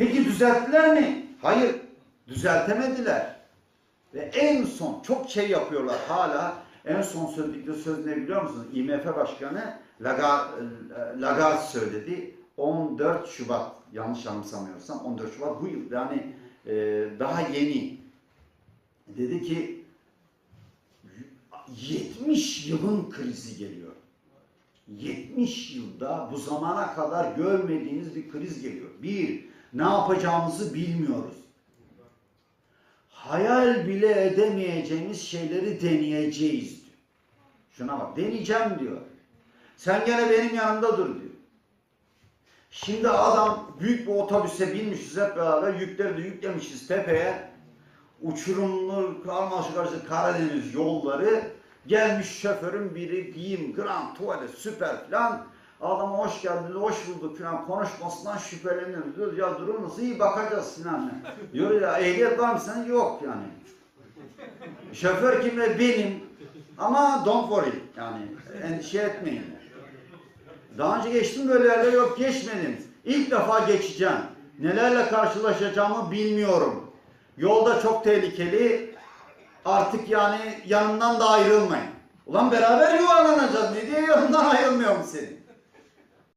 Peki düzelttiler mi? Hayır. Düzeltemediler. Ve en son çok şey yapıyorlar hala. En son söyledikleri söz ne biliyor musunuz? IMF Başkanı Lagarde, Lagarde söyledi. 14 Şubat yanlış anımsamıyorsam 14 Şubat bu yıl yani e, daha yeni dedi ki 70 yılın krizi geliyor. 70 yılda bu zamana kadar görmediğiniz bir kriz geliyor. Bir, ne yapacağımızı bilmiyoruz. Hayal bile edemeyeceğimiz şeyleri deneyeceğiz diyor. Şuna bak, deneyeceğim diyor. Sen gene benim yanımda dur diyor. Şimdi adam büyük bir otobüse binmişiz hep beraber, yükleri de yüklemişiz tepeye. Uçurumlu, karmaşık karışık Karadeniz yolları. Gelmiş şoförün biri giyim, grand, tuvalet, süper filan. Adama hoş geldiniz, hoş bulduk filan konuşmasından şüpheleniyoruz. Diyoruz ya durum nasıl? İyi bakacağız filan. Diyor ya ehliyet var mı senin? Yok yani. Şoför kim ve benim. Ama don't worry yani endişe etmeyin. Daha önce geçtim böyle yerlere yok geçmedim. İlk defa geçeceğim. Nelerle karşılaşacağımı bilmiyorum. Yolda çok tehlikeli. Artık yani yanımdan da ayrılmayın. Ulan beraber yuvarlanacağız. Ne diye yanımdan ayrılmıyorum senin?